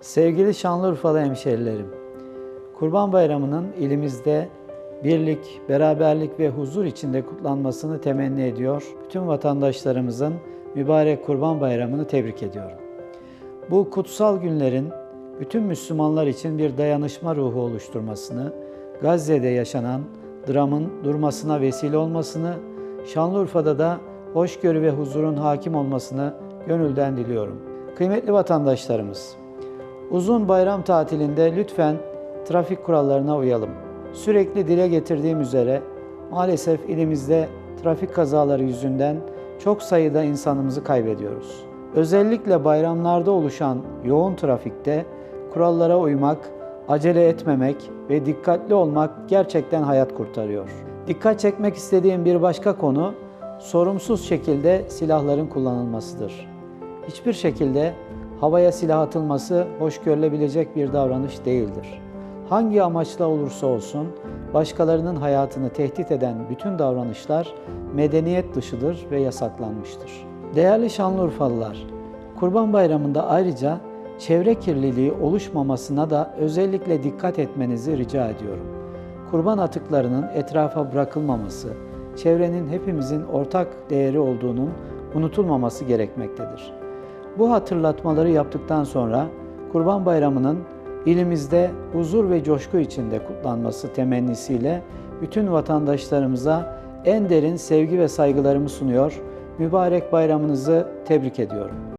Sevgili Şanlıurfalı hemşerilerim, Kurban Bayramı'nın ilimizde birlik, beraberlik ve huzur içinde kutlanmasını temenni ediyor. Bütün vatandaşlarımızın mübarek Kurban Bayramı'nı tebrik ediyorum. Bu kutsal günlerin bütün Müslümanlar için bir dayanışma ruhu oluşturmasını, Gazze'de yaşanan dramın durmasına vesile olmasını, Şanlıurfa'da da hoşgörü ve huzurun hakim olmasını gönülden diliyorum. Kıymetli vatandaşlarımız, Uzun bayram tatilinde lütfen trafik kurallarına uyalım. Sürekli dile getirdiğim üzere maalesef ilimizde trafik kazaları yüzünden çok sayıda insanımızı kaybediyoruz. Özellikle bayramlarda oluşan yoğun trafikte kurallara uymak, acele etmemek ve dikkatli olmak gerçekten hayat kurtarıyor. Dikkat çekmek istediğim bir başka konu sorumsuz şekilde silahların kullanılmasıdır. Hiçbir şekilde havaya silah atılması hoş görülebilecek bir davranış değildir. Hangi amaçla olursa olsun başkalarının hayatını tehdit eden bütün davranışlar medeniyet dışıdır ve yasaklanmıştır. Değerli Şanlıurfalılar, Kurban Bayramı'nda ayrıca çevre kirliliği oluşmamasına da özellikle dikkat etmenizi rica ediyorum. Kurban atıklarının etrafa bırakılmaması, çevrenin hepimizin ortak değeri olduğunun unutulmaması gerekmektedir. Bu hatırlatmaları yaptıktan sonra Kurban Bayramı'nın ilimizde huzur ve coşku içinde kutlanması temennisiyle bütün vatandaşlarımıza en derin sevgi ve saygılarımı sunuyor. Mübarek bayramınızı tebrik ediyorum.